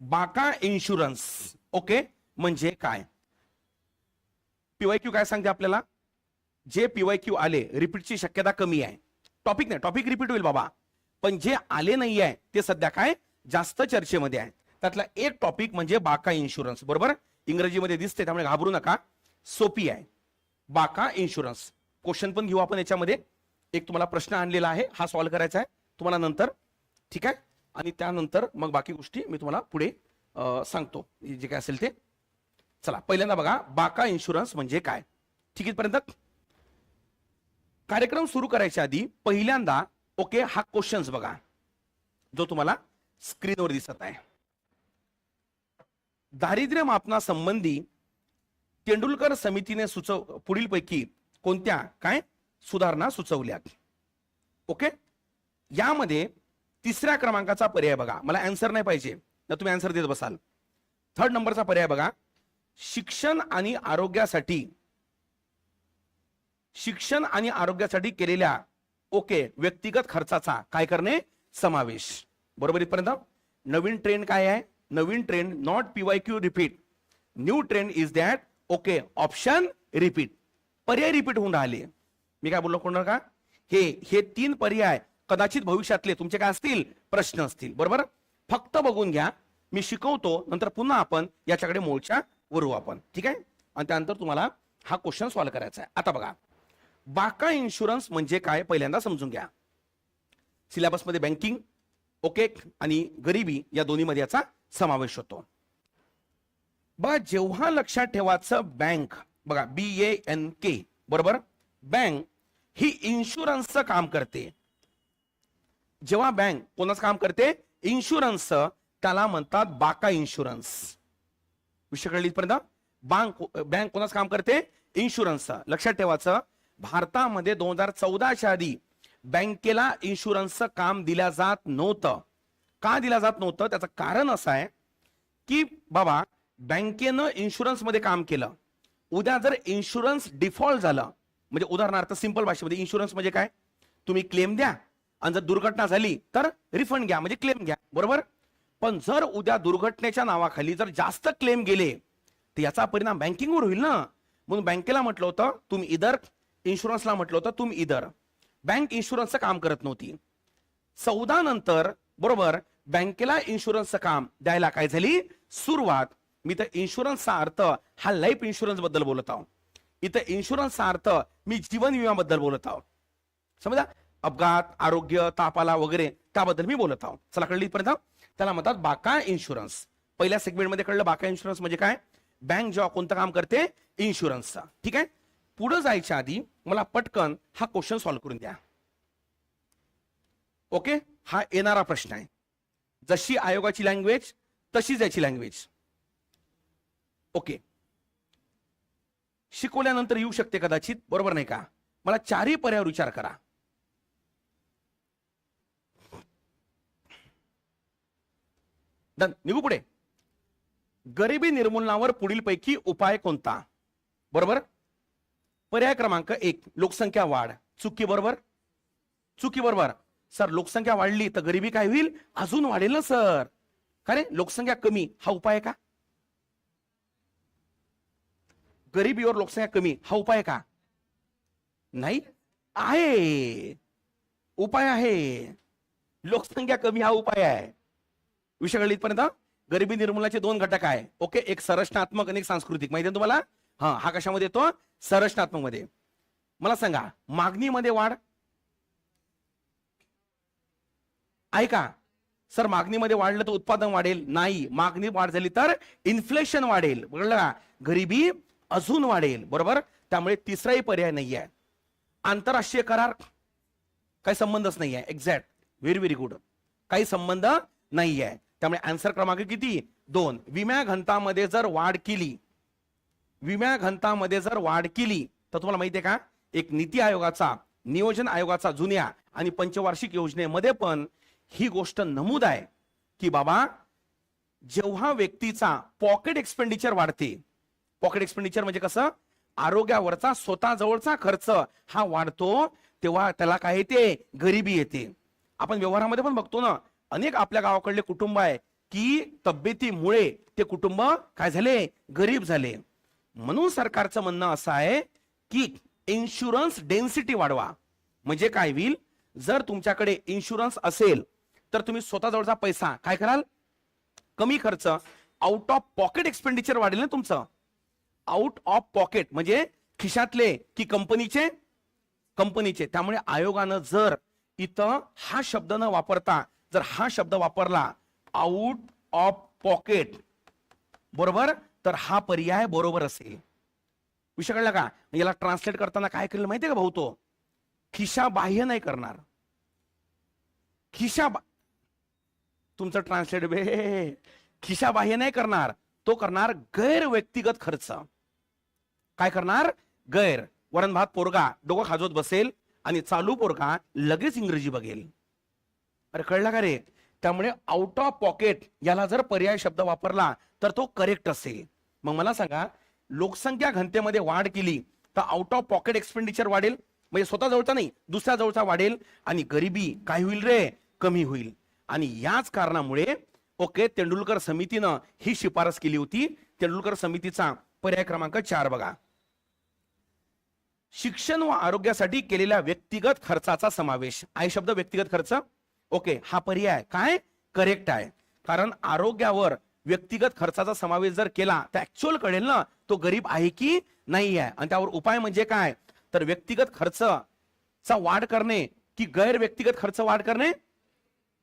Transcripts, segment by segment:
बाका insurance okay म्हणजे काय? P Y Q काय सांगते आपल्याला? जे पीवाय क्यू आले रिपीटची शक्यता कमी आहे. टॉपिक नाही टॉपिक रिपीट होईल बाबा. पण जे आले नाही आहे ते सध्या काय? जास्त चर्चेमध्ये आहे. त्यातला एक टॉपिक म्हणजे बाका इन्शुरन्स बरोबर? इंग्रजीमध्ये दिसते त्यामुळे घाबरू नका. सोपी आहे. बाका इन्शुरन्स क्वेश्चन पण घेऊ आपण याच्यामध्ये. एक तुम्हाला प्रश्न आणलेला आहे हा सॉल्व्ह करायचा आहे. तुम्हाला नंतर ठीक आहे? आणि त्यानंतर मग बाकी गोष्टी मी तुम्हाला पुढे सांगतो. जे काय असेल ते. चला पहिल्यांदा बघा बाका इन्शुरन्स म्हणजे काय? ठीक आहेपर्यंत कार्यक्रम सुरू करायच्या आधी पहिल्यांदा ओके हा क्वेश्चन्स बघा. जो तुम्हाला स्क्रीनवर दिसत आहे. दारिद्र्य मापनासंबंधी तेंडुलकर समितीने सुचव पुढीलपैकी कोणत्या काय? सुधारणा सुचवल्यात. ओके? यामध्ये तिसऱ्या क्रमांकाचा पर्याय बघा. मला अँसर नाही पाहिजे. ना तुम्ही अँसर देत बसाल. थर्ड नंबरचा पर्याय बघा. शिक्षण आणि आरोग्यासाठी शिक्षण आणि आरोग्यासाठी केलेल्या ओके व्यक्तिगत खर्चाचा काय करणे? समावेश. बरोबर इथपर्यंत? नवीन ट्रेंड काय आहे? नवीन trend not P Y Q repeat new trend is that okay option repeat पर्याय रिपीट होऊन राहिले. मी काय बोललो कोणाला का? हे हे तीन पर्याय कदाचित भविष्यातले तुमचे काय असतील? प्रश्न असतील. बरोबर? फक्त बघून घ्या. मी शिकवतो नंतर पुन्हा आपण याच्याकडे मोर्चा वरू आपण. ठीक आहे? आणि त्यानंतर तुम्हाला हा क्वेश्चन सॉल्व्ह करायचा आहे. आता बघा. बाका इन्शुरन्स म्हणजे काय? पहिल्यांदा समजून घ्या. सिलेबसमध्ये बँकिंग ओके आणि गरिबी या दोन्हीमध्ये याचा समावेश होतो. बघा जेव्हा लक्षात ठेवायचं बँक बघा बी एन के बरोबर? बँक ही इन्शुरन्सचं काम करते. जेव्हा बँक कोणाचं काम करते? इन्शुरन्स त्याला म्हणतात बाका इन्शुरन्स विषय कळली पर्यंत बँक बँक कोणाचं काम करते? इन्शुरन्स लक्षात ठेवायचं. भारतामध्ये दोन हजार चौदाच्या आधी बँकेला इन्शुरन्सचं काम दिल्या जात नव्हतं. का दिल्या जात नव्हतं? त्याचं कारण असं आहे की बाबा बँकेनं इन्शुरन्समध्ये काम केलं. उद्या जर इन्शुरन्स डिफॉल्ट झालं म्हणजे उदाहरणार्थ सिंपल भाषेमध्ये इन्शुरन्स म्हणजे काय? तुम्ही क्लेम द्या. आणि जर दुर्घटना झाली तर रिफंड घ्या म्हणजे क्लेम घ्या. बरोबर? पण जर उद्या दुर्घटनेच्या नावाखाली जर जास्त क्लेम गेले तर याचा परिणाम बँकिंगवर होईल ना. म्हणून बँकेला म्हटलं होतं तुम्ही इधर. इन्शुरन्सला म्हटलं होतं तुम्ही इधर. बँक इन्शुरन्सचं काम करत नव्हती. चौदा नंतर बरोबर बँकेला इन्शुरन्सचं काम द्यायला काय झाली? सुरुवात. मी तर इन्शुरन्सचा अर्थ हा लाईफ इन्शुरन्सबद्दल बोलत आहोत इथं इन्शुरन्सचा अर्थ मी जीवन विम्याबद्दल बोलत आहो. समजा अपघात आरोग्य तापाला वगैरे त्याबद्दल मी बोलत आहोत. चला कळली पर्यंत त्याला म्हणतात बाका इन्शुरन्स पहिल्या सेगमेंटमध्ये कळलं बाका इन्शुरन्स म्हणजे काय? बँक जेव्हा कोणतं काम करते? इन्शुरन्सचा ठीक आहे? पुढे जायच्या आधी मला पटकन हा क्वेश्चन सॉल्व्ह करून द्या. ओके हा येणारा प्रश्न आहे. जशी आयोगाची लँग्वेज तशीच याची लँग्वेज ओके शिकवल्यानंतर येऊ शकते कदाचित बरोबर नाही का? मला चारही पर्यायावर विचार करा. डन निघू पुढे. गरिबी निर्मूलनावर पुढीलपैकी उपाय कोणता? बरोबर? पर्याय क्रमांक एक लोकसंख्या वाढ. चुकी बरोबर? चुकी बरोबर. सर लोकसंख्या वाढली तर गरिबी काय होईल? अजून वाढेल ना सर. का रे? लोकसंख्या कमी हा उपाय का? गरिबीवर लोकसंख्या कमी हा उपाय का? नाही? आहे. उपाय आहे. लोकसंख्या कमी हा उपाय आहे. विषय कळली इथपर्यंत गरिबी निर्मूलनाचे दोन घटक आहे. ओके? एक संरचनात्मक आणि एक सांस्कृतिक. माहिती आहे तुम्हाला? हा हा कशामध्ये येतो? संरचनात्मकमध्ये मला सांगा मागणीमध्ये वाढ. ऐका सर मागणीमध्ये वाढलं तर उत्पादन वाढेल. नाही मागणी वाढ झाली तर इन्फ्लेशन वाढेल. बघलं का? गरिबी अजून वाढेल. बरोबर? त्यामुळे तिसराही पर्याय नाही आहे. आंतरराष्ट्रीय करार काही संबंधच नाही आहे. एक्झॅक्ट व्हेरी व्हेरी गुड काही संबंध नाही आहे. त्यामुळे आन्सर क्रमांक किती? दोन. विम्या घंतामध्ये जर वाढ केली विम्या घनतामध्ये जर वाढ केली तर तुम्हाला माहिती आहे का? एक नीती आयोगाचा नियोजन आयोगाचा जुन्या आणि पंचवार्षिक योजनेमध्ये पण ही गोष्ट नमूद आहे की बाबा जेव्हा व्यक्तीचा पॉकेट एक्सपेंडिचर वाढते पॉकेट एक्सपेंडिचर म्हणजे कसं? आरोग्यावरचा स्वतः जवळचा खर्च हा वाढतो तेव्हा त्याला काय येते? गरिबी येते. आपण व्यवहारामध्ये पण बघतो ना अनेक आपल्या गावाकडले कुटुंब आहे की तब्येतीमुळे ते कुटुंब काय झाले? गरीब झाले. म्हणून सरकारचं म्हणणं असं आहे की इन्शुरन्स डेन्सिटी वाढवा. म्हणजे काय होईल? जर तुमच्याकडे इन्शुरन्स असेल तर तुम्ही स्वतःजवळचा पैसा काय कराल? कमी खर्च. आउट ऑफ पॉकेट एक्सपेंडिचर वाढेल ना तुमचं. आउट ऑफ पॉकेट म्हणजे खिशातले की कंपनीचे? कंपनीचे. त्यामुळे आयोगानं जर इथं हा शब्द न वापरता जर हा शब्द वापरला आउट ऑफ पॉकेट बरोबर? तर हा पर्याय बरोबर असेल. विषय कळला का? याला ट्रान्सलेट करताना काय केलं माहितीये का भाऊ तो? खिशा बाह्य नाही करणार. खिशा बा- तुमचं ट्रान्सलेट बे. खिशा बाह्य नाही करणार. तो करणार गैर व्यक्तिगत खर्च. काय करणार? गैर. वरण भात पोरगा डोकं खाजवत बसेल आणि चालू पोरगा लगेच इंग्रजी बघेल. अरे कळला का रे? त्यामुळे आउट ऑफ पॉकेट याला जर पर्याय शब्द वापरला तर तो करेक्ट असेल. मग मला सांगा लोकसंख्या घनतेमध्ये वाढ केली तर आउट ऑफ पॉकेट एक्सपेंडिचर वाढेल? म्हणजे स्वतः जवळचा नाही दुसऱ्या जवळचा वाढेल आणि गरिबी काय होईल रे? कमी होईल. आणि याच कारणामुळे ओके तेंडुलकर समितीनं ही शिफारस केली होती. तेंडुलकर समितीचा पर्याय क्रमांक चार बघा. शिक्षण व आरोग्यासाठी केलेल्या व्यक्तिगत खर्चाचा समावेश. आहे शब्द व्यक्तिगत खर्च? ओके हा पर्याय काय? करेक्ट आहे. कारण आरोग्यावर व्यक्तिगत खर्चाचा समावेश जर केला तर ऍक्च्युअल कळेल ना तो गरीब आहे की नाही आहे. आणि त्यावर उपाय म्हणजे काय? तर व्यक्तिगत खर्चचा वाढ करणे की गैर व्यक्तिगत खर्च वाढ करणे?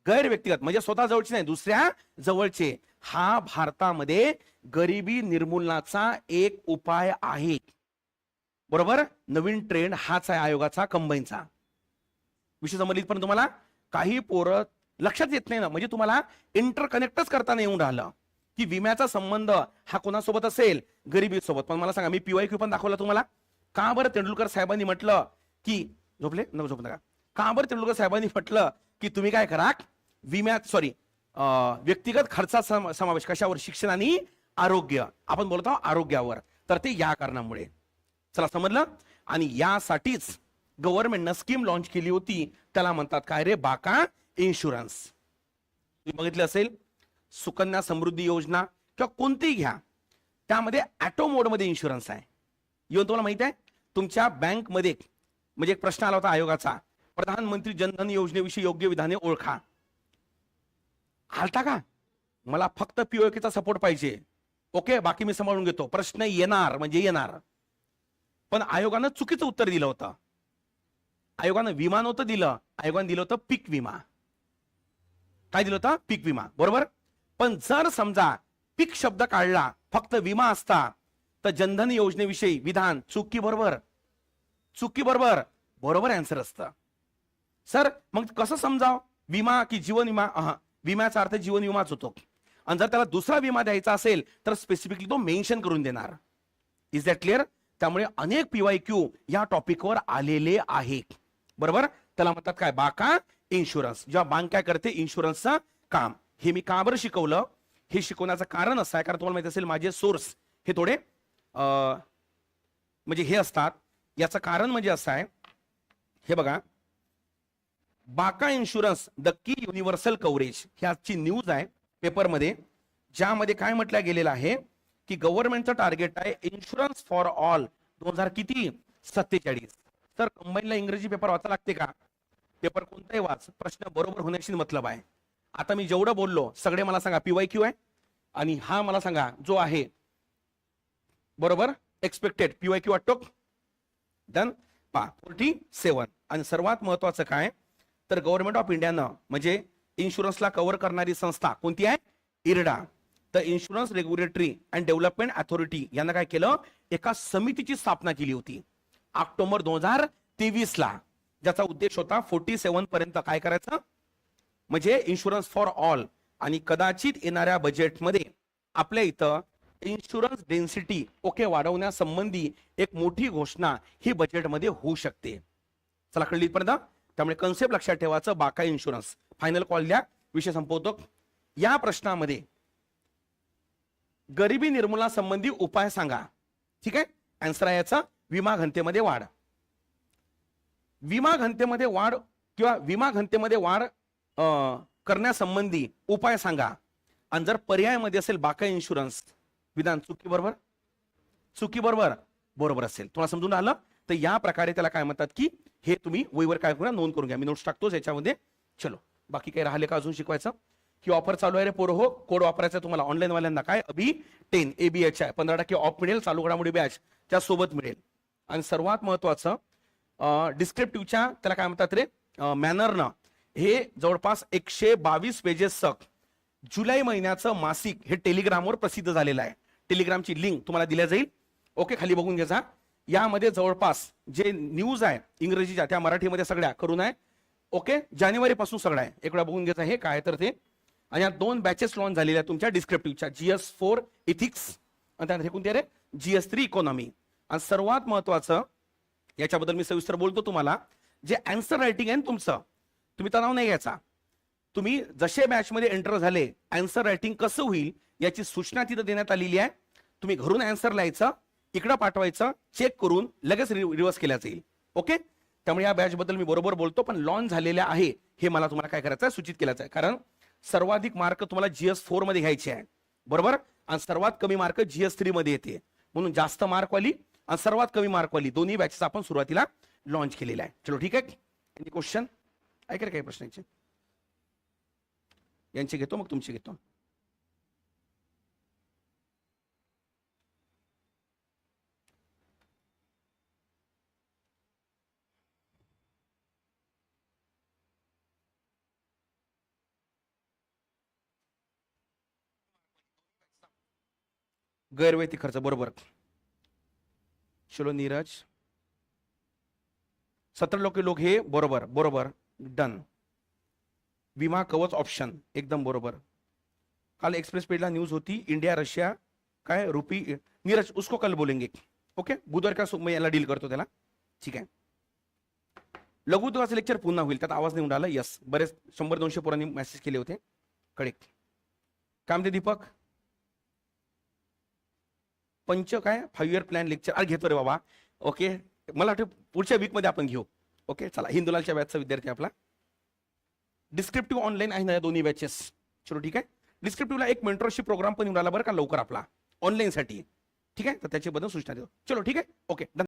गैर व्यक्तिगत म्हणजे स्वतः जवळचे नाही दुसऱ्या जवळचे. हा भारतामध्ये गरिबी निर्मूलनाचा एक उपाय आहे. बरोबर? नवीन ट्रेंड हाच आहे आयोगाचा कंबाईनचा विषय समजली पण तुम्हाला? काही पोरं लक्षात येत नाही ना. म्हणजे तुम्हाला इंटरकनेक्टच करताना येऊन राहिलं की विम्याचा संबंध हा कोणासोबत असेल? गरिबी सोबत पण मला सांगा मी पीवाय क्यू पण दाखवला तुम्हाला. का बरं तेंडुलकर साहेबांनी म्हटलं की झोपले? नको झोप नका. का बरं तेंडुलकर साहेबांनी म्हटलं की तुम्ही काय करा? विम्यात सॉरी व्यक्तिगत खर्चा समावेश कशावर? शिक्षण आणि आरोग्य. आपण बोलत आहोत आरोग्यावर. तर ते या कारणामुळे. चला समजलं? आणि यासाठीच गव्हर्नमेंटनं स्कीम लॉन्च केली होती. त्याला म्हणतात काय रे? बाका इन्शुरन्स तुम्ही बघितलं असेल सुकन्या समृद्धी योजना किंवा कोणतीही घ्या त्यामध्ये ॲटो मोडमध्ये इन्शुरन्स आहे. येऊन तुम्हाला माहीत आहे तुमच्या बँकमध्ये म्हणजे एक प्रश्न आला होता आयोगाचा प्रधानमंत्री जनधन योजनेविषयी योग्य विधाने ओळखा. आलता का? मला फक्त पीओकेचा सपोर्ट पाहिजे. ओके बाकी मी सांभाळून घेतो. प्रश्न येणार म्हणजे येणार. पण आयोगानं चुकीचं उत्तर दिलं होतं. आयोगानं विमा नव्हतं दिलं. आयोगानं दिलं होतं पीक विमा. काय दिलं होतं? पीक विमा. बरोबर? पण जर समजा पीक शब्द काढला फक्त विमा असता तर जनधन योजनेविषयी विधान चुकी बरोबर? चुकी बरोबर? बरोबर अँसर असतं. सर मग कसं समजाव? विमा की जीवन विमा? विम्याचा अर्थ जीवन विमाच होतो. आणि जर त्याला दुसरा विमा द्यायचा असेल तर स्पेसिफिकली तो मेन्शन करून देणार. इज दॅट क्लिअर त्यामुळे अनेक पीवाय क्यू या टॉपिकवर आलेले आहेत बरोबर? त्याला म्हणतात काय? बाका इन्शुरन्स जेव्हा बँक काय करते? इन्शुरन्सचं काम. हे मी का बरं शिकवलं? हे शिकवण्याचं कारण असं आहे कारण तुम्हाला माहिती असेल माझे सोर्स हे थोडे म्हणजे हे असतात. याचं कारण म्हणजे असं आहे हे बघा. बाका इन्शुरन्स द की युनिव्हर्सल कव्हरेज ह्याची आजची न्यूज आहे पेपरमध्ये ज्यामध्ये काय म्हटलं गेलेलं आहे की गव्हर्नमेंटचं टार्गेट आहे इन्शुरन्स फॉर ऑल दोन हजार किती? सत्तेचाळीस. तर कंबाईनला इंग्रजी पेपर वाचा लागते का? पेपर कोणताही वाच प्रश्न बरोबर होण्याशी मतलब आहे. आता मी जेवढं बोललो सगळे मला सांगा पीवाय क्यू आहे? आणि हा मला सांगा जो आहे बरोबर? एक्सपेक्टेड पीवाय क्यू वाटतो? डन पा फोर्टी सेवन आणि सर्वात महत्वाचं काय? तर गव्हर्नमेंट ऑफ इंडियानं म्हणजे इन्शुरन्सला कव्हर करणारी संस्था कोणती आहे? इरडा तर insurance regulatory and development authority यांना काय केलं? एका समितीची स्थापना केली होती. ऑक्टोबर दोन हजार तेवीस ला ज्याचा उद्देश होता फोर्टी सेवन पर्यंत काय करायचं? म्हणजे इन्शुरन्स फॉर ऑल आणि कदाचित येणाऱ्या बजेटमध्ये आपल्या इथं इन्शुरन्स डेन्सिटी ओके वाढवण्यासंबंधी एक मोठी घोषणा ही बजेटमध्ये होऊ शकते. चला कळली पर्यंत त्यामुळे कन्सेप्ट लक्षात ठेवायचं बाका इन्शुरन्स फायनल कॉल द्या. विषय संपवतो. या प्रश्नामध्ये गरिबी निर्मूलनासंबंधी उपाय सांगा. ठीक आहे? आन्सर आहे याचा. विमा घनतेमध्ये वाढ. विमा घनतेमध्ये वाढ किंवा विमा घनतेमध्ये वाढ अं, करण्यासंबंधी उपाय सांगा. आणि जर पर्यायामध्ये असेल बाका इन्शुरन्स विधान चुकी बरोबर? चुकी बरोबर? बरोबर असेल. तुम्हाला समजून आलं? तर या प्रकारे त्याला काय म्हणतात की हे तुम्ही वहीवर काय करा नोंद करून घ्या. मी नोट्स टाकतोच याच्यामध्ये. चलो. बाकी काही राहिले का अजून शिकवायचं? ही ऑफर चालू आहे रे पोर हो. कोड वापरायचा तुम्हाला. ऑनलाईन वाल्यांना काय? अभि टेन ए बी एच आहे पंधरा टक्के ऑफ मिळेल चालू घडामोडी बॅच त्या सोबत मिळेल. आणि सर्वात महत्वाचं डिस्क्रिप्टिव्हच्या त्याला काय म्हणतात रे? मॅनरनं हे जवळपास एकशे बावीस पेजेस सक. जुलै महिन्याचं मासिक हे टेलिग्रामवर प्रसिद्ध झालेलं आहे. टेलिग्रामची लिंक तुम्हाला दिल्या जाईल. ओके खाली बघून घ्यायचा यामध्ये जवळपास जे न्यूज आहे इंग्रजीच्या त्या मराठीमध्ये सगळ्या करून आहे. ओके जानेवारीपासून सगळं आहे. एक वेळा बघून घ्यायचं हे काय तर ते. आणि या दोन बॅचेस लॉन्च झालेल्या आहेत तुमच्या डिस्क्रिप्टिव्हच्या जीएस फोर इथिक्स आणि त्यानंतर हे कोणते रे? जीएस थ्री इकॉनॉमी आणि सर्वात महत्वाचं याच्याबद्दल मी सविस्तर बोलतो तुम्हाला जे अँसर रायटिंग आहे ना तुमचं तुम्ही तणाव नाही घ्यायचा. तुम्ही जसे मॅचमध्ये एंटर झाले अँसर रायटिंग कसं होईल याची सूचना तिथं देण्यात आलेली आहे. तुम्ही घरून अँसर लिहायचं इकडं पाठवायचं चेक करून लगेच रिव्हर्स केल्या जाईल ओके त्यामुळे या बॅच बद्दल मी बरोबर बोलतो पण लॉन्च झालेल्या आहे हे मला तुम्हाला काय करायचं आहे सूचित केल्याचं आहे. कारण सर्वाधिक मार्क तुम्हाला जीएस फोरमध्ये घ्यायचे आहे. बरोबर? आणि सर्वात कमी मार्क जीएस थ्री मध्ये येते. म्हणून जास्त मार्कवाली आणि सर्वात कमी मार्कवाली दोन्ही बॅचेस आपण सुरुवातीला लॉन्च केलेल्या आहे चलो ठीक आहे. एनी क्वेश्चन ऐका रे काही प्रश्नांचे? यांचे घेतो मग तुमचे घेतो. गैरवैयक्तिक खर्च बरोबर. चलो नीरज सतरा लोक लोक हे बरोबर बरोबर डन विमा कवच ऑप्शन एकदम बरोबर. काल एक्सप्रेस पेडला न्यूज होती इंडिया रशिया काय रुपी नीरज उसको कल बोलेंगे. ओके बुधवार का मी याला डील करतो त्याला. ठीक आहे? लघुद्वाचं लेक्चर पुन्हा होईल त्यात आवाज नाही उडाला. यस बरेच शंभर दोनशे पोरांनी मेसेज केले होते. करेक्ट काय म्हणते दीपक? पंच काय? फाईव्ह इयर प्लॅन लेक्चर अरे घेतो रे बाबा. ओके मला वाटतं पुढच्या वीकमध्ये आपण घेऊ. ओके चला हिंदुलालच्या बॅचचा विद्यार्थी आपला. डिस्क्रिप्टिव्ह ऑनलाईन आहे ना या दोन्ही बॅचेस चलो ठीक आहे? डिस्क्रिप्टिव्हला एक मेंटरशिप प्रोग्राम पण येऊन बरं का लवकर आपला. ऑनलाईनसाठी ठीक आहे? तर त्याच्याबद्दल सूचना देतो. चलो ठीक आहे? ओके